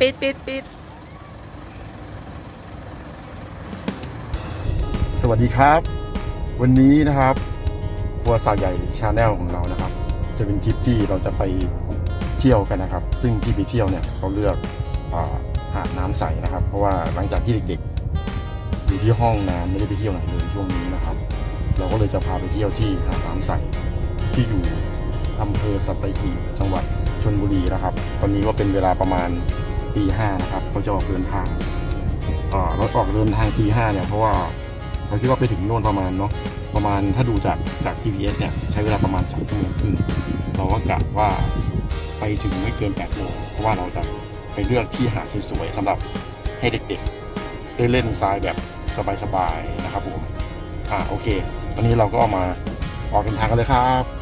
ปิดปิดปิดสวัสดีครับ วันนี้นะครับครัวสาใหญ่ชาแนลของเรานะครับ จะเป็นทริปที่เราจะไปเที่ยวกันนะครับ ซึ่งที่ไปเที่ยวเนี่ยเขาเลือกอหาดน้ำใสนะครับ เพราะว่าหลังจากที่เด็กๆอยู่ที่ห้องน้ำไม่ได้ไปเที่ยวไหนเลยช่วงนี้นะครับ เราก็เลยจะพาไปเที่ยวที่หาดน้ำใสที่อยู่อำเภอสัตหีบจังหวัดชลบุรีนะครับ ตอนนี้ก็เป็นเวลาประมาณ ตีห้านะครับเขาจะออกเดินทางรถออกเดินทางตีห้าเนี่ยเพราะว่าเราคิดว่าไปถึงโน่นประมาณเนาะประมาณถ้าดูจากจาก GPS เนี่ยใช้เวลาประมาณ2ชั่วโมงครึ่งเราก็กะว่าไปถึงไม่เกิน8โมงเพราะว่าเราจะไปเลือกที่หาดสวยๆสำหรับให้เด็กๆ ได้เล่นทรายแบบสบายๆนะครับผมอ่าโอเค วันนี้เราก็เอามาออกเดินทางกันเลยครับ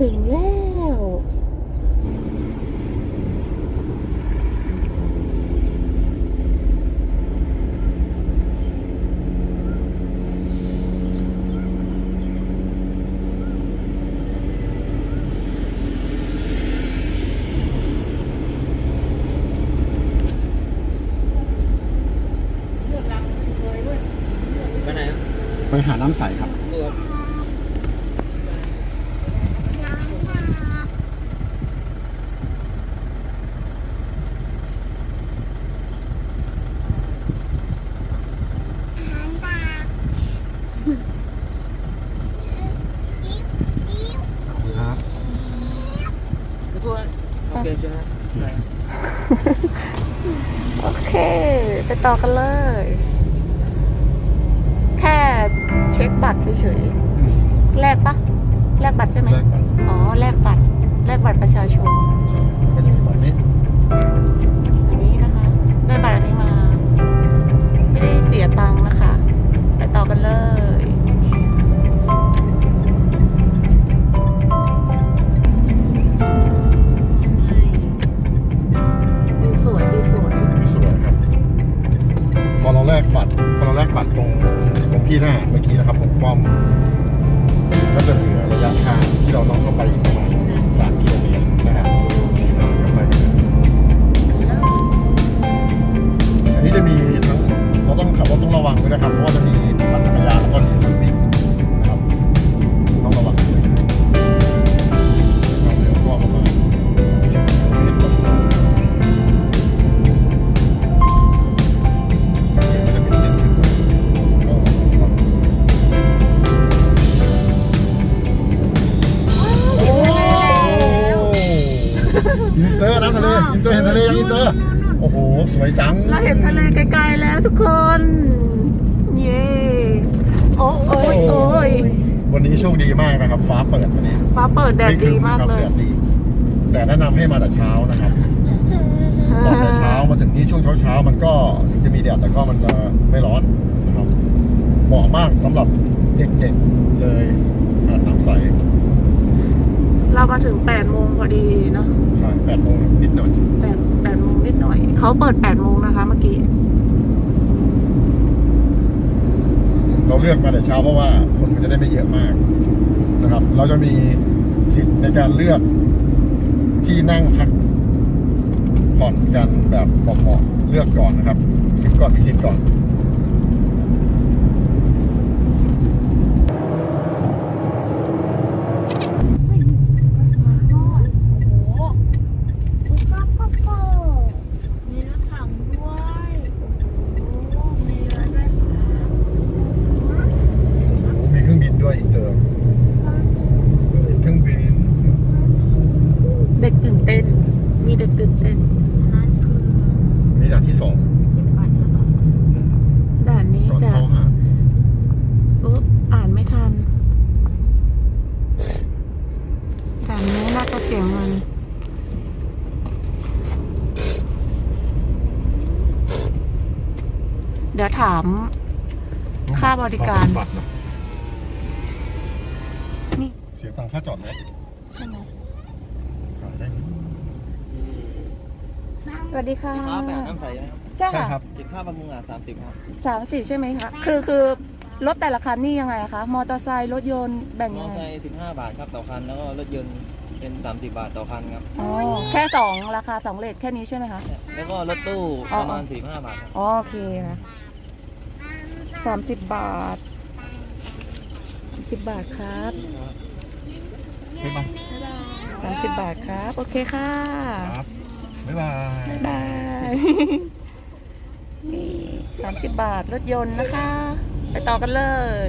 ถึงแล้วไปไหนอะไปหาน้ำใสครับตัวครับ สักครู่นะโอเคใช่ไหมได้ โอเค ไป ต่อกันเลย แค่เช็คบัตรเฉยๆแลกปะแลกบัตรใช่ไหมแรกก่อนอ๋อแลกบัตรแลกบัตรประชาชนใช่ก็จะมีแบบนี้อันนี้นะคะได้บัตรอันนี้มา ไม่ได้เสียตังค์นะคะ ไปต่อกันเลย กบัตรคนเราแลกบัตรตรงตรงที่หน้าเมื่อกี้นะครับผมป้อมก็จะเหลือระยะ อินเตอร์น้ำทะเลอินเตอร์เห็นทะเลยังอินเตอร์ โอ้โห สวยจัง เราเห็นทะเลไกลๆแล้วทุกคน เย้โอ้โอ้ยโอ้ยวันนี้โชคดีมากนะครับ ฟ้าเปิดวันนี้ฟ้าเปิดแดดดีมากเลยแดดดีแต่แนะนำให้มาแต่เช้านะครับตอนแต่เช้ามาถึงนี่ช่วงเช้าเช้าๆมันก็ถึงจะมีแดดแต่ก็มันจะไม่ร้อนนะครับเหมาะมากสำหรับเด็กๆเลยหาดน้ำใส เรามาถึง8โมงพอดีเนาะใช่แปดโมงนิดหน่อย8 8โมงนิดหน่อย เขาเปิด8โมงนะคะเมื่อกี้ เราเลือกมาแต่เช้าเพราะว่าคนมันจะได้ไม่เยอะมากนะครับ เราจะมีสิทธิ์ในการเลือกที่นั่งพักผ่อนกันแบบเหมาะๆเลือกก่อนนะครับสิทธิ์ก่อนมีสิทธิ์ก่อน มีรถถังด้วย โอ้โห มีเรือด้วยครับ โอ้มีเครื่องบินด้วยอินเตอร์เออเครื่องบิน เด็กตื่นเต้น มีเด็กตื่นเต้น นั่นคือ นี่ด่านที่สอง เก็บบัตรหรือเปล่า ด่านนี้ ก่อน จะ เข้าหาด อุ๊บอ่านไม่ทัน ด่านนี้น่าจะเสียเงิน เดี๋ยวถามค่าบริการ บัตรนะนี่ เสียตังค่าจอดรถใช่ไหมขายได้ไหมสวัสดีค่ะฟ้าแปดน้ำใสไหมครับใช่ใช่ค่ะครับติดค่าบำรุงอะสามสิบครับสามสิบใช่ไหมคะ คือคือรถแต่ละคันนี่ยังไงอะคะ มอเตอร์ไซค์รถยนต์แบ่งมยัองไงไซค์สิบห้าบาทครับต่อคัน แล้วก็รถยนต์เป็นสามสิบบาทต่อคันครับ อ๋อแค่สองราคาสองเลทแค่นี้ใช่ไหมคะ แล้วก็รถตู้อ๋อประมาณสี่ห้าบาทครับ อ๋อโอเคค่ะ สามสิบบาทสิบบาทครับบ๊ายบายสามสิบบาทครับ โอเคค่ะ ครับบ๊ายบายบ๊ายบายนี่สามสิบบาทรถยนต์นะคะ ไปต่อกันเลย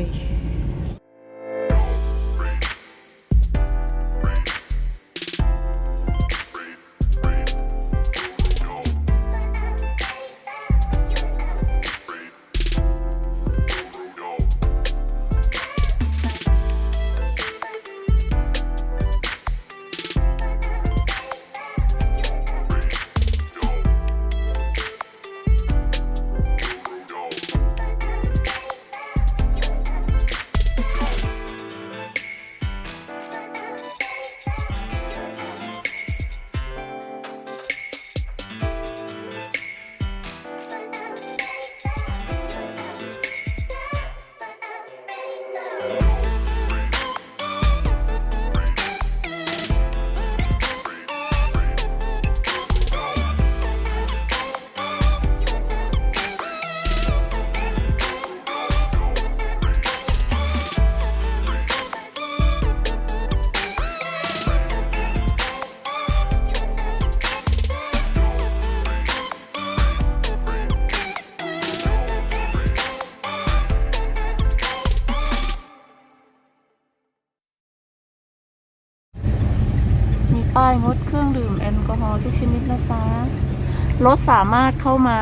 รถสามารถเข้ามา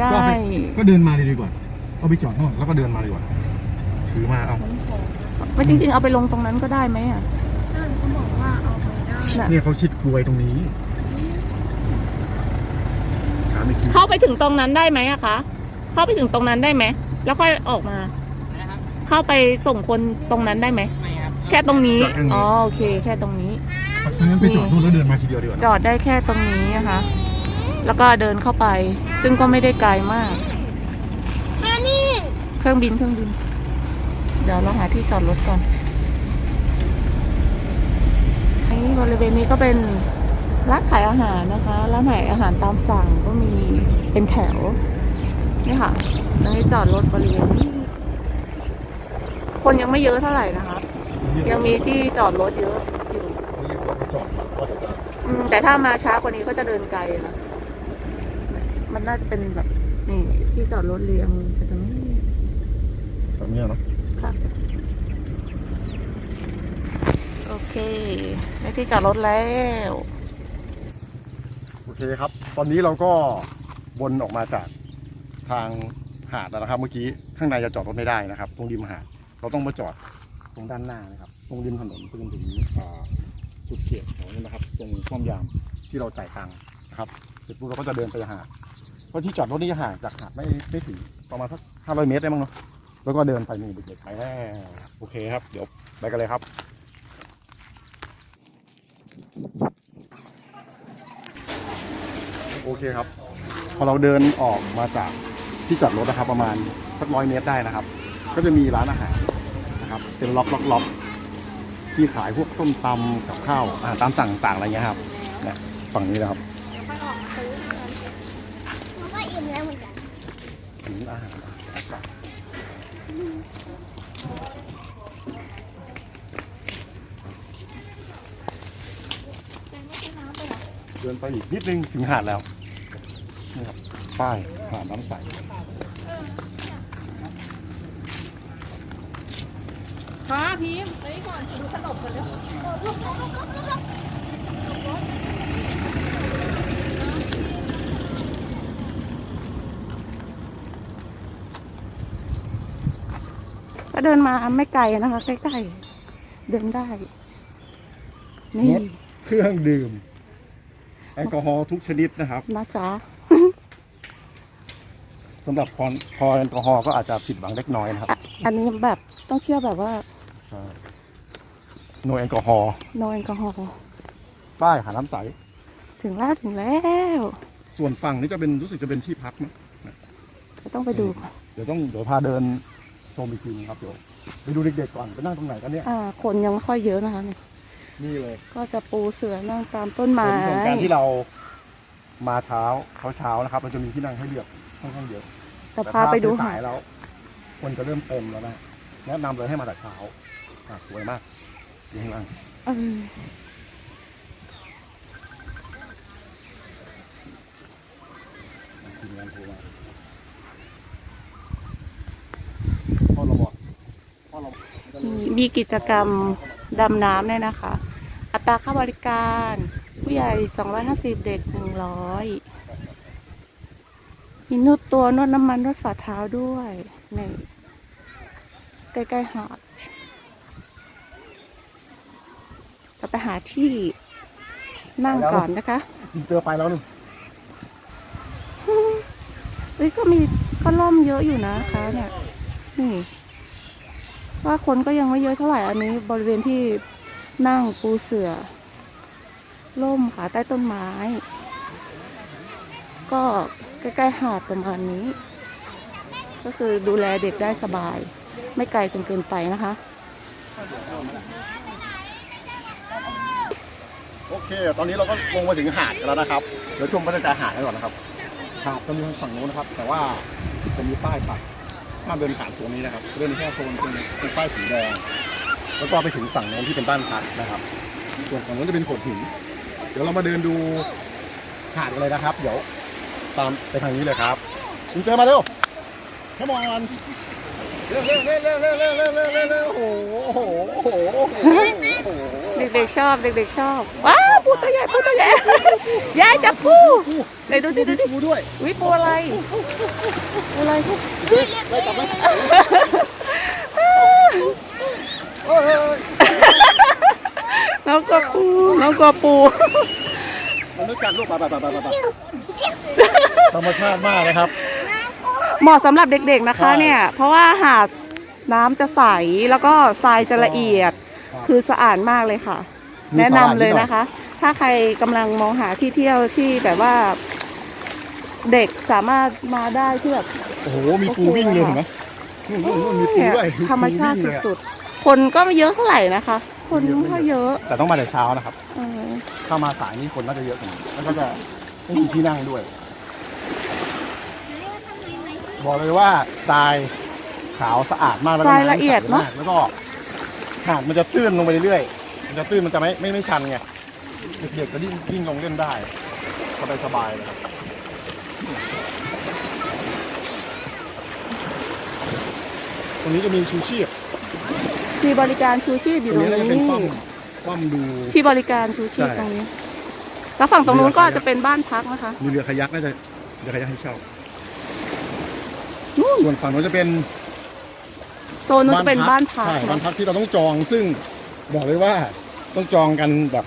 ได้ก็ไปก็เดินมาเลยดีกว่า เอาไปจอดโน่นแล้วก็เดินมาดีกว่า ถือมาเอา ไม่จริง ๆ เอาไปลงตรงนั้นก็ได้ไหมอะเออเขาบอกว่าเอาไปได้น่ะเนี่ยเขาชิดกลวยตรงนี้ถามอีกทีเข้าไปถึงตรงนั้นได้ไหมอะคะเข้าไปถึงตรงนั้นได้ไหมแล้วค่อยออกมานะครับเข้าไปส่งคนตรงนั้นได้ไหมไม่ครับแค่ตรงนี้อ๋อโอเค แค่ตรงนี้ถ้างั้นไปจอดโน่นแล้วเดินมาทีเดียวดีกว่าจอดได้แค่ตรงนี้นะคะ แล้วก็เดินเข้าไป ซึ่งก็ไม่ได้ไกลมากแค่นี้เครื่องบินเครื่องบิน เดี๋ยวเราหาที่จอดรถก่อนนี่บริเวณนี้ก็เป็นร้านขายอาหารนะคะร้านขายอาหารตามสั่งก็มีเป็นแถวนี่ค่ะตรงนี้จอดรถบริเวณนี้คนยังไม่เยอะเท่าไหร่นะคะ ยังมีที่จอดรถเยอะอยู่แต่ถ้ามาช้ากว่านี้ก็จะเดินไกลนะ มันน่าจะเป็นแบบนี่ที่จอดรถเรียงไปตรงนี้ตรงเนี้ยเนาะค่ะโอเคได้ที่จอดรถแล้ว โอเคครับ ตอนนี้เราก็วนออกมาจากทางหาดแล้วนะครับ เมื่อกี้ข้างในจะจอดรถไม่ได้นะครับ ตรงริมหาดเราต้องมาจอดตรงด้านหน้านะครับ ตรงริมถนนไปจนถึงอ่าสุดเขตของนี้นะครับ ตรงป้อมยามที่เราจ่ายตังค์นะครับเสร็จปุ๊บเราก็จะเดินไปหาด เพราะที่จอดรถนี่จะห่างจากหาดไม่ไม่ถึงประมาณสักห้าร้อยเมตรได้มั้งเนาะแล้วก็เดินไปนี่เด็กๆไปแล้วโอเคครับ เดี๋ยวไปกันเลยครับโอเคครับ พอเราเดินออกมาจากที่จอดรถนะครับ ประมาณสักร้อยเมตรได้นะครับ ก็จะมีร้านอาหารนะครับ เป็นล็อกล็อกล็อกที่ขายพวกส้มตำกับข้าวอาหารตามสั่งต่างๆอะไรเงี้ยครับเนี่ยฝั่งนี้นะครับ ไปออกซื้อกันมันก็อิ่มแล้วเหมือนกัน ถึงอาหาร เดินไปอีกนิดนึงถึงหาดแล้วนี่ครับป้ายหาดน้ำใสค่ะพิมพ์ไปก่อนดูขนมกันแล้วก็เดินมาไม่ไกลนะคะใกล้ๆเดินได้ นี่งดเครื่องดื่ม แอลกอฮอล์ทุกชนิดนะครับนะจ๊ะสำหรับคอนคอแอลกอฮอล์ก็อาจจะผิดหวังเล็กน้อยนะครับอะอันนี้แบบต้องเชื่อแบบว่าโนแอลกอฮอล์โนแอลกอฮอล์ป้ายหาดน้ำใส ถึงแล้วถึงแล้ว ส่วนฝั่งนี้จะเป็นรู้สึกจะเป็นที่พักมั้งต้องไปดูก่อนเดี๋ยวต้องเดี๋ยวพาเดินชมอีกทีนึงครับเดี๋ยวไปดูเด็กๆก่อนไปนั่งตรงไหนกันเนี่ยอ่าคนยังไม่ค่อยเยอะนะคะเนี่ย นี่เลยก็จะปูเสือนั่งตามต้นไม้ผลของการที่เรามาเช้าเช้าเช้าๆนะครับเราจะมีที่นั่งให้เลือกค่อนข้างเยอะจะพาไปดูแต่ถ้หาสายดๆแล้ว คนจะเริ่มเต็มแล้วนะแนะนำเลยให้มาแต่เช้าอะสวยมากอยู่ข้างล่างเออทีมงานโทรมาพ่อเราบอกพ่อเรามีมีกิจกรรมดำน้ำเนี่ยนะคะ อัตราค่าบริการ ผู้ใหญ่ 250 เด็ก 100 มีนวดตัวนวดน้ำมันนวดฝ่าเท้าด้วยนี่ใกล้ๆหาดจะไปหาที่นั่งก่อนนะคะอินเตอร์ไปแล้วนึงเฮ้ยก็มีก็ล่มเยอะอยู่นะคะ เนี่ย นี่ ว่าคนก็ยังไม่เยอะเท่าไหร่อันนี้บริเวณที่ นั่งปูเสือ ล่มค่ะใต้ต้นไม้ ก็ใกล้ๆหาดประมาณนี้ ก็คือดูแลเด็กได้สบาย ไม่ไกลจนเกินไปนะคะ โอเค ตอนนี้เราก็ลงมาถึงหาดกันแล้วนะครับ เดี๋ยวชมบรรยากาศหาดกันก่อนนะครับ หาดจะมีทางฝั่งโน้นนะครับ แต่ว่าจะมีป้ายปักห้ามเดินผ่านโซนนี้นะครับ เดินแค่โซนตรงตรงป้ายสีแดง แล้วก็ไปถึงฝั่งโน้นที่เป็นบ้านพักนะครับ ส่วนฝั่งโน้นจะเป็นโขดหิน เดี๋ยวเรามาเดินดูหาดกันเลยนะครับ เดี๋ยวตามไปทางนี้เลยครับคุณเจอมาเร็วขมอนเร็วเร็วเร็วเร็วเร็วเร็วเร็วเร็วเร็วเร็วโอ้โหโอ้โหโอ้โหโอ้โหเด็กๆชอบเด็กๆชอบว้าวปูตัวใหญ่ปูตัวใหญ่ยายจับปูไหนดูดิดูดิดูด้วยวิปูอะไรปูอะไรไปจับไหมโอ้ย น้องกลัวปูน้องกลัวปูมันไม่กัดลูกไปไปไปไปไปธรรมชาติมากนะครับ เหมาะสำหรับเด็กๆนะคะใช่เนี่ย เพราะว่าหาดน้ำจะใสแล้วก็ทรายจะละเอียดครับคือสะอาดมากเลยค่ะมีแนะนำสาหร่ายเลยนิดหน่อยนะคะ ถ้าใครกำลังมองหาที่เที่ยวที่แบบว่า เด็กสามารถมาได้ที่แบบโอ้โหมีปูวิ่งเลยเห็นไหมนู่นนู่นนู่นมีปูด้วยธรรมชาติปูวิ่งเลยอะสุดๆ คนก็ไม่เยอะเท่าไหร่นะคะ คนไม่ค่อยเยอะ แต่ต้องมาแต่เช้านะครับ เออถ้ามาสายนี่คนน่าจะเยอะกว่านี้แล้วก็จะไม่มีที่นั่งด้วย บอกเลยว่าทรายขาวสะอาดมากแล้วก็ทรายละเอียดน้ำใสเนาะมากแล้วก็หาดมันจะตื้นลงไปเรื่อยๆมันจะตื้นมันจะไม่ไม่ไม่ชันไงเด็กๆก็ยิ่งยิ่งลงเล่นได้สบายสบายๆเลยครับตรงนี้จะมีชูชีพ มีบริการชูชีพอตยู่รงตรงนี้น่าจะเป็นนี้ป้อมป้อมดูที่บริการชูชีพใช่ตรงนี้ แล้วฝั่งตรงนู้นก็เรือขยักจะเป็นบ้านพักนะคะ มีเรือขยักน่าจะเรือขยักให้เช่านู่นส่วนฝั่งโน้นจะเป็นโซนนู้นจะเป็นบ้านพักใช่บ้านพักที่เราต้องจองซึ่งบอกเลยว่าต้องจองกันแบบ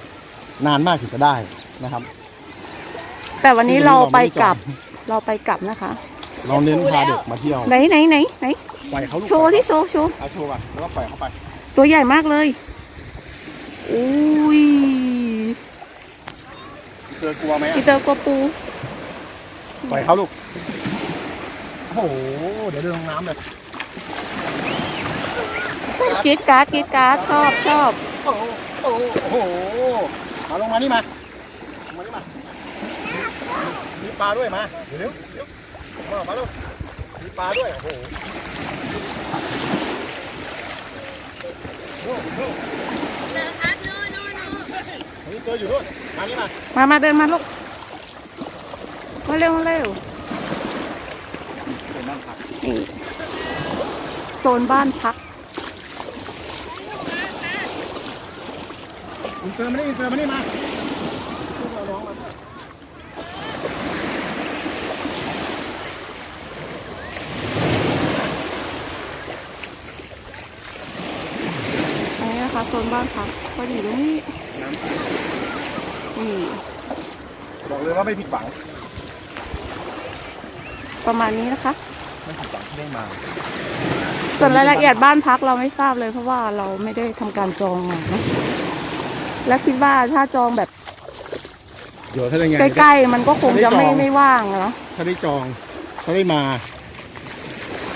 นานมากถึงจะได้นะครับ แต่วันนี้เราไปกลับซึ่งเราไปกลับนะคะ เราเน้นพาเด็กมาเที่ยวไหนไหนไหนไหนปล่อยเขาลูกโชว์ที่โชว์โชว์เอาโชว์ก่อนแล้วก็ปล่อยเขาไปตัวใหญ่มากเลยอุ้ยเจอกลัวไหมอีอะเตอร์กลัวปูปล่อยเขาลูกโอ้โหเดี๋ยวเดินลงน้ำเลยกรีดการ์ดกรีดการ์ดชอบชอบโอ้โหโอ้โหโอ้โหมาลงมานี่มาลงมานี่มามีปลาด้วยมาเดี๋ยวเร็วเร็ว มามาเร็วมีปลาด้วยโอ้โหโน่นโน่นเจอครับโน่นโน่นโน่นนี่เจออยู่นู่นมานี่มามามาเดินมาลูกมาเร็วมาเร็วเป็นบ้านพักนี่โซนบ้านพักอินเตอร์มานี่อินเตอร์มานี่มาพวกเราน้องมาด้วย อันนี้นะคะ โซนบ้านพักก็อยู่ตรงนี้น้ำใสนี่บอกเลยว่าไม่ผิดหวัง ประมาณนี้นะคะ ไม่ผิดหวังที่ได้มา ส่วนรายละเอียดบ้านพักเราไม่ทราบเลย เพราะว่าเราไม่ได้ทำการจองมานะและคิดว่าถ้าจองแบบเดี๋ยวถ้าได้ไงใกล้ๆมันก็คงจะไม่ไม่ได้จองไม่ว่างอะเนาะถ้าได้จอง ถ้าได้มา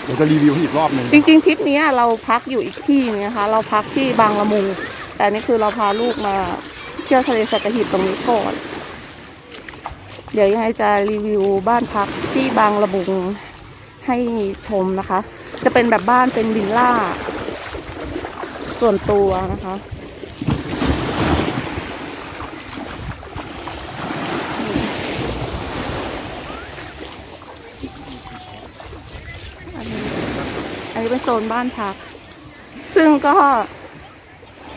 ดี๋ยวจะรีวิวให้อีกรอบหนึ่งจริงๆทริปนี้เราพักอยู่อีกที่นึงนะคะ เราพักที่บางละมุง แต่นี่คือเราพาลูกมาเที่ยวทะเลสัตหีบตรงนี้ก่อน เดี๋ยวยังไงจะรีวิวบ้านพักที่บางละมุงให้ชมนะคะ จะเป็นแบบบ้านเป็นวิลล่า ส่วนตัวนะคะ อันนี้อันนี้เป็นโซนบ้านพัก ซึ่งก็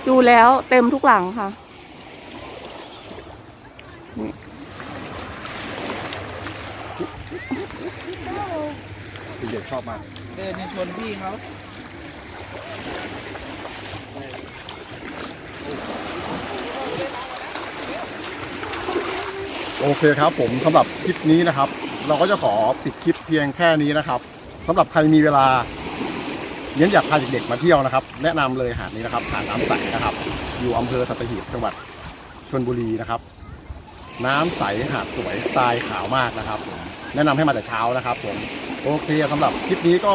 ดูแล้วเต็มทุกหลังค่ะ เด็กๆชอบมากเดินในชนพี่เขาโอเคครับผมสำหรับคลิปนี้นะครับ เราก็จะขอปิดคลิปเพียงแค่นี้นะครับสำหรับใครมีเวลา เน้นอยากพาเด็กๆมาเที่ยวนะครับ แนะนำเลยหาดนี้นะครับหาดน้ำใสนะครับ อยู่อำเภอสัตหีบจังหวัดชลบุรีนะครับ น้ำใสหาดสวยทรายขาวมากนะครับผมแนะนำให้มาแต่เช้านะครับผมโอเคสำหรับคลิปนี้ก็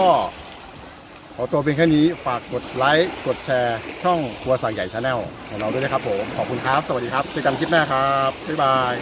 ขอตัวเป็นแค่นี้ฝากกดไลค์กดแชร์ ช่องครัวสายใหญ่ชาแนลของเราด้วยนะครับผมขอบคุณครับ สวัสดีครับเจอกันคลิปหน้าครับบ๊ายบาย